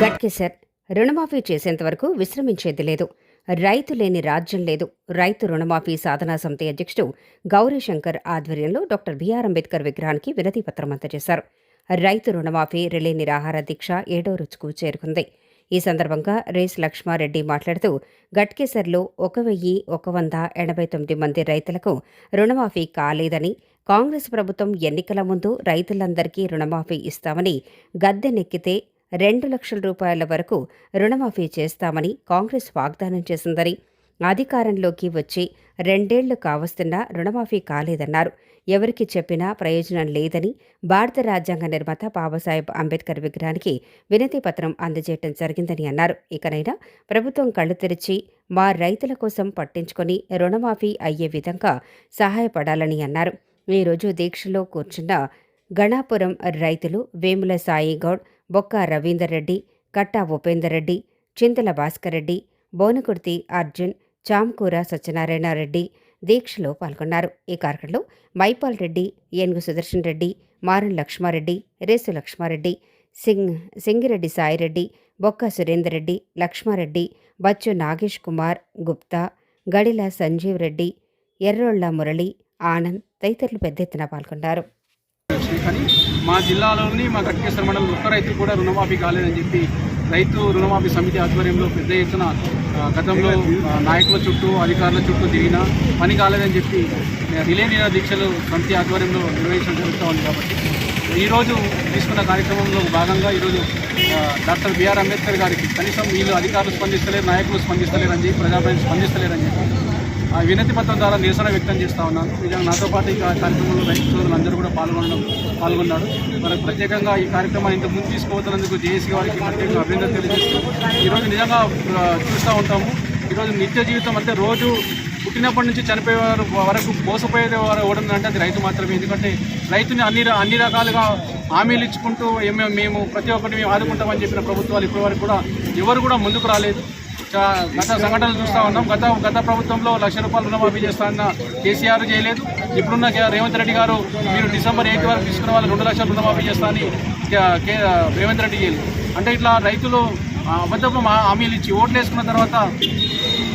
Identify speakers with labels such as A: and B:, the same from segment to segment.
A: గట్కేసర్ రుణమాఫీ చేసేంత వరకు విశ్రమించేది లేదు. రైతు లేని రాజ్యం లేదు. రైతు రుణమాఫీ సాధనా సమితి అధ్యక్షుడు గౌరీశంకర్ ఆధ్వర్యంలో డాక్టర్ బిఆర్ అంబేద్కర్ విగ్రహానికి వినతి పత్రం అందజేశారు. రైతు రుణమాఫీ రిలే నిరాహార దీక్ష ఏడో రోజుకు చేరుకుంది. ఈ సందర్భంగా రేస్ లక్ష్మారెడ్డి మాట్లాడుతూ గట్కేసర్లో ఒక వెయ్యి ఒక వంద ఎనభై తొమ్మిది మంది రైతులకు రుణమాఫీ కాలేదని కాంగ్రెస్ ప్రభుత్వం ఎన్నికల ముందు రైతులందరికీ రుణమాఫీ ఇస్తామని గద్దెనెక్కితే రెండు లక్షల రూపాయల వరకు రుణమాఫీ చేస్తామని కాంగ్రెస్ వాగ్దానం చేసిందని అధికారంలోకి వచ్చి రెండేళ్ళు కావస్తున్నా రుణమాఫీ కాలేదన్నారు. ఎవరికి చెప్పినా ప్రయోజనం లేదని భారత రాజ్యాంగ నిర్మాత బాబాసాహెబ్ అంబేద్కర్ విగ్రహానికి వినతి పత్రం అందజేయటం జరిగిందని అన్నారు. ఇకనైనా ప్రభుత్వం కళ్ళు తెరిచి మా రైతుల కోసం పట్టించుకొని రుణమాఫీ అయ్యే విధంగా సహాయపడాలని అన్నారు. ఈరోజు దీక్షలో కూర్చున్న గణాపురం రైతులు వేముల సాయిగౌడ్ బొక్క రవీందర్ రెడ్డి కట్టా ఉపేందర్ రెడ్డి చింతల భాస్కర్ రెడ్డి బోనకుర్తి అర్జున్ చాంకూర సత్యనారాయణ రెడ్డి దీక్షలో పాల్గొన్నారు. ఈ కార్యక్రమంలో మైపాల్ రెడ్డి ఏనుగు సుదర్శన్ రెడ్డి మారన్ లక్ష్మారెడ్డి రేసు లక్ష్మారెడ్డి సింగ్ సింగిరెడ్డి సాయిరెడ్డి బొక్క సురేందర్ రెడ్డి లక్ష్మారెడ్డి బచ్చు నాగేష్ కుమార్ గుప్తా గడిల సంజీవ్ రెడ్డి ఎర్రోళ్ళ మురళి ఆనంద్ తదితరులు పెద్ద ఎత్తున పాల్గొన్నారు.
B: మా జిల్లాలోని మా గట్కేశ్వర మండలం ఒక్క రైతు కూడా రుణమాఫీ కాలేదని చెప్పి రైతు రుణమాఫీ సమితి ఆధ్వర్యంలో పెద్ద ఎత్తున గతంలో నాయకుల చుట్టూ అధికారుల చుట్టూ తిరిగినా పని కాలేదని చెప్పి రిలే నిరా దీక్షలు సమితి ఆధ్వర్యంలో నిర్వహించడం జరుగుతూ ఉంది కాబట్టి ఈరోజు తీసుకున్న కార్యక్రమంలో భాగంగా ఈరోజు డాక్టర్ బిఆర్ అంబేద్కర్ గారికి కనీసం వీళ్ళు అధికారులు స్పందిస్తలేరు నాయకులు స్పందిస్తలేరు అని చెప్పి ప్రజాప్రతినిధులు స్పందిస్తలేరు అని చెప్పి వినతి పత్రం ద్వారా నిరసన వ్యక్తం చేస్తూ ఉన్నాను. నిజంగా నాతో పాటు ఈ కార్యక్రమంలో రైతు సోదరులు అందరూ కూడా పాల్గొనడం పాల్గొన్నారు. మరి ప్రత్యేకంగా ఈ కార్యక్రమాన్ని ఇంత ముందు తీసుకుపోతున్నందుకు జేఏసీ వారికి ప్రత్యేకంగా అభినందన తెలియజేస్తూ ఈరోజు నిజంగా చూస్తూ ఉంటాము. ఈరోజు నిత్య జీవితం అంటే రోజు పుట్టినప్పటి నుంచి చనిపోయే వారు వరకు మోసపోయే వారు ఎవడన్నా అంటే అది రైతు మాత్రమే. ఎందుకంటే రైతుని అన్ని అన్ని రకాలుగా హామీలు ఇచ్చుకుంటూ మేము ప్రతి ఒక్కటి మేము ఆదుకుంటామని చెప్పిన ప్రభుత్వాలు ఇప్పటివరకు కూడా ఎవరు కూడా ముందుకు రాలేదు. గత సంఘటనలు చూస్తూ ఉన్నాం. గత గత ప్రభుత్వంలో లక్ష రూపాయలు రుణమాఫీ చేస్తానన్న కేసీఆర్ చేయలేదు. ఇప్పుడున్న రేవంత్ రెడ్డి గారు మీరు డిసెంబర్ ఎయిట్ వరకు తీసుకున్న వాళ్ళు రెండు లక్షల రుణమాఫీ చేస్తా అని కే- రేవంత్ రెడ్డి చేయలేదు. అంటే ఇట్లా రైతులు అబద్ధపు హామీలు ఇచ్చి ఓట్లు వేసుకున్న తర్వాత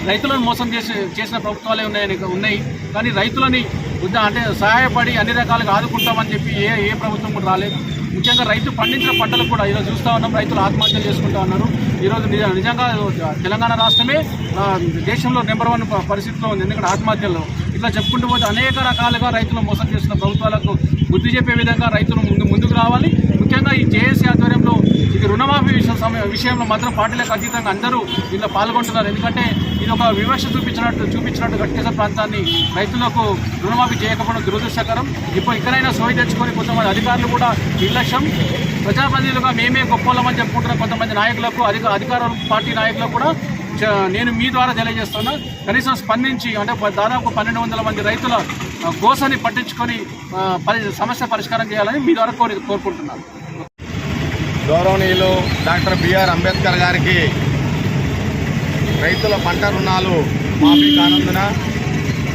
B: రైతులను మోసం చేసి చేసిన ప్రభుత్వాలే ఉన్నాయని ఉన్నాయి. కానీ రైతులని ఉద్ద అంటే సహాయపడి అన్ని రకాలుగా ఆదుకుంటామని చెప్పి ఏ ఏ ప్రభుత్వం కూడా రాలేదు. ముఖ్యంగా రైతు పండించిన పంటలు కూడా ఈరోజు చూస్తూ ఉన్నాం. రైతులు ఆత్మహత్యలు చేసుకుంటా ఉన్నారు. ఈరోజు నిజ నిజంగా తెలంగాణ రాష్ట్రమే దేశంలో నెంబర్ వన్ ప- పరిస్థితిలో ఉంది. ఎందుకంటే ఆత్మహత్యల్లో ఇట్లా చెప్పుకుంటూ పోతే అనేక రకాలుగా రైతులను మోసం చేస్తున్న ప్రభుత్వాలకు బుద్ధి చెప్పే విధంగా రైతులు ముందు ముందుకు రావాలి. ముఖ్యంగా ఈ జేఏసీ ఆధ్వర్యంలో ఇది రుణమాఫీ విషయం సమయ విషయంలో మాత్రం పార్టీలకు అతీతంగా అందరూ దీనిలో పాల్గొంటున్నారు. ఎందుకంటే ఇది ఒక వివక్ష చూపించినట్టు చూపించినట్టు గట్కేశ్వర ప్రాంతాన్ని రైతులకు రుణమాఫీ చేయకపోవడం దురదృష్టకరం. ఇప్పుడు ఇక్కడైనా సోయి తెచ్చుకొని కొంతమంది అధికారులు కూడా నిర్లక్ష్యం. ప్రజాప్రతినిధులుగా మేమే గొప్పలమని చెప్పుకుంటున్న కొంతమంది నాయకులకు అధిక అధికార పార్టీ నాయకులకు కూడా నేను మీ ద్వారా తెలియజేస్తున్నా కనీసం స్పందించి అంటే దాదాపు పన్నెండు వందల మంది రైతుల గోసని పట్టించుకొని పరి సమస్య పరిష్కారం చేయాలని మీ ద్వారా కోరి కోరుకుంటున్నాను.
C: గౌరవనీయులు డాక్టర్ బిఆర్ అంబేద్కర్ గారికి రైతుల పంట రుణాలు మాఫీ కానందున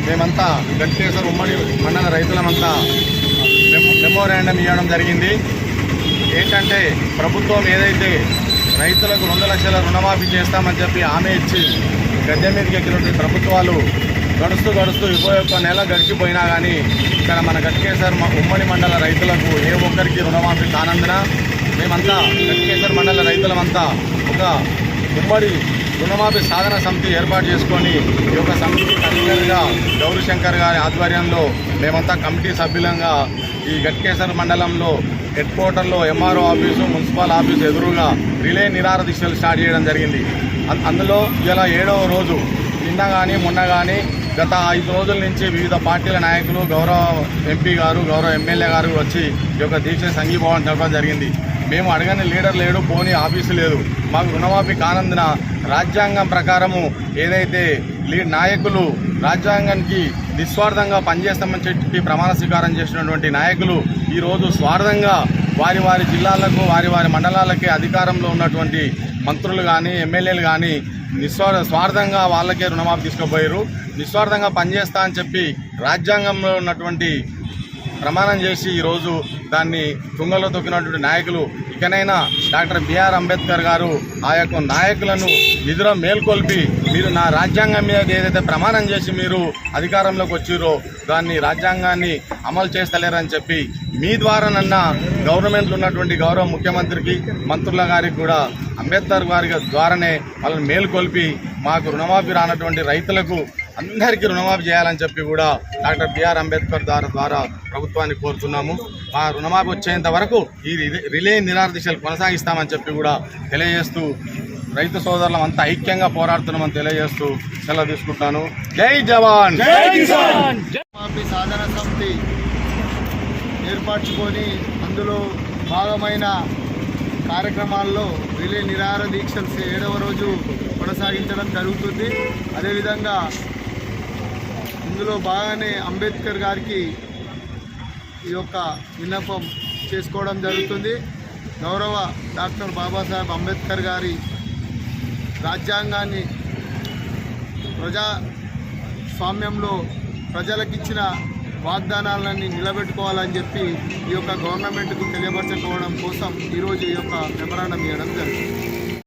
C: మేమంతా గట్కేశ్వర ఉమ్మడి మండల రైతులమంతా మెమో మెమోరాండం ఇవ్వడం జరిగింది. ఏంటంటే ప్రభుత్వం ఏదైతే రైతులకు రెండు లక్షల రుణమాఫీ చేస్తామని చెప్పి హామీ ఇచ్చి గద్దె మీదకి ఎక్కినటువంటి ప్రభుత్వాలు గడుస్తూ గడుస్తూ ఇరవై ఒక్క నెల గడిచిపోయినా కానీ ఇక్కడ మన గట్కేశ్వర్ ఉమ్మడి మండల రైతులకు ఏ ఒక్కరికి రుణమాఫీ కానందున మేమంతా గట్కేశ్వర్ మండల రైతులమంతా ఒక ఉమ్మడి రుణమాఫీ సాధన సమితి ఏర్పాటు చేసుకొని ఈ యొక్క సమితి కన్వీనర్గా గౌరీశంకర్ గారి ఆధ్వర్యంలో మేమంతా కమిటీ సభ్యులంగా ఈ గట్కేశ్వర్ మండలంలో హెడ్ క్వార్టర్లో ఎంఆర్ఓ ఆఫీసు మున్సిపల్ ఆఫీసు ఎదురుగా రిలే నిరార దీక్షలు స్టార్ట్ చేయడం జరిగింది. అందులో ఇలా ఏడవ రోజు నిన్న కానీ మొన్న కానీ గత ఐదు రోజుల నుంచి వివిధ పార్టీల నాయకులు గౌరవ ఎంపీ గారు గౌరవ ఎమ్మెల్యే గారు వచ్చి ఈ యొక్క దీక్ష సంఘీభావం జరపడం జరిగింది. మేము అడగని లీడర్ లేడు పోనీ ఆఫీసు లేదు. మాకు రుణమాఫీ కానందున రాజ్యాంగం ప్రకారము ఏదైతే లీ నాయకులు రాజ్యాంగానికి నిస్వార్థంగా పనిచేస్తామని చెప్పి ప్రమాణ స్వీకారం చేసినటువంటి నాయకులు ఈరోజు స్వార్థంగా వారి వారి జిల్లాలకు వారి వారి మండలాలకే అధికారంలో ఉన్నటువంటి మంత్రులు కానీ ఎమ్మెల్యేలు కానీ నిస్వార్థ స్వార్థంగా వాళ్ళకే రుణమాఫీ తీసుకుపోయారు. నిస్వార్థంగా పనిచేస్తా అని చెప్పి రాజ్యాంగంలో ఉన్నటువంటి ప్రమాణం చేసి ఈరోజు దాన్ని తుంగలో తొక్కినటువంటి నాయకులు ఇకనైనా డాక్టర్ బిఆర్ అంబేద్కర్ గారు ఆ యొక్క నాయకులను నిధుల మేల్కొల్పి మీరు నా రాజ్యాంగం మీద ఏదైతే ప్రమాణం చేసి మీరు అధికారంలోకి వచ్చిరో దాన్ని రాజ్యాంగాన్ని అమలు చేస్తలేరని చెప్పి మీ ద్వారానన్నా గవర్నమెంట్ ఉన్నటువంటి గౌరవ ముఖ్యమంత్రికి మంత్రుల గారికి కూడా అంబేద్కర్ గారి ద్వారానే వాళ్ళని మేల్కొల్పి మాకు రుణమాఫీ రానటువంటి రైతులకు అందరికీ రుణమాఫీ చేయాలని చెప్పి కూడా డాక్టర్ బిఆర్ అంబేద్కర్ ద్వారా ద్వారా ప్రభుత్వాన్ని కోరుతున్నాము. మా రుణమాఫీ వచ్చేంత వరకు ఈ రిలే- రిలే నిరాహార దీక్షలు కొనసాగిస్తామని చెప్పి కూడా తెలియజేస్తూ రైతు సోదరులం అంతా ఐక్యంగా పోరాడుతున్నామని తెలియజేస్తూ సెలవు తీసుకుంటాను. జై జవాన్!
D: మాఫీ సాధన సమితి ఏర్పరచుకొని అందులో భాగమైన కార్యక్రమాల్లో రిలే నిరాహార దీక్షలు ఏడవ రోజు కొనసాగించడం జరుగుతుంది. అదేవిధంగా ఇందులో బాగానే అంబేద్కర్ గారికి ఈ యొక్క విన్నపం చేసుకోవడం జరుగుతుంది. గౌరవ డాక్టర్ బాబాసాహెబ్ అంబేద్కర్ గారి రాజ్యాంగాన్ని ప్రజా స్వామ్యంలో ప్రజలకిచ్చిన వాగ్దానాలన్నీ నిలబెట్టుకోవాలని చెప్పి ఈ యొక్క గవర్నమెంట్కు తెలియపరచుకోవడం కోసం ఈరోజు ఈ యొక్క మెమరాండం ఇవ్వడం జరిగింది.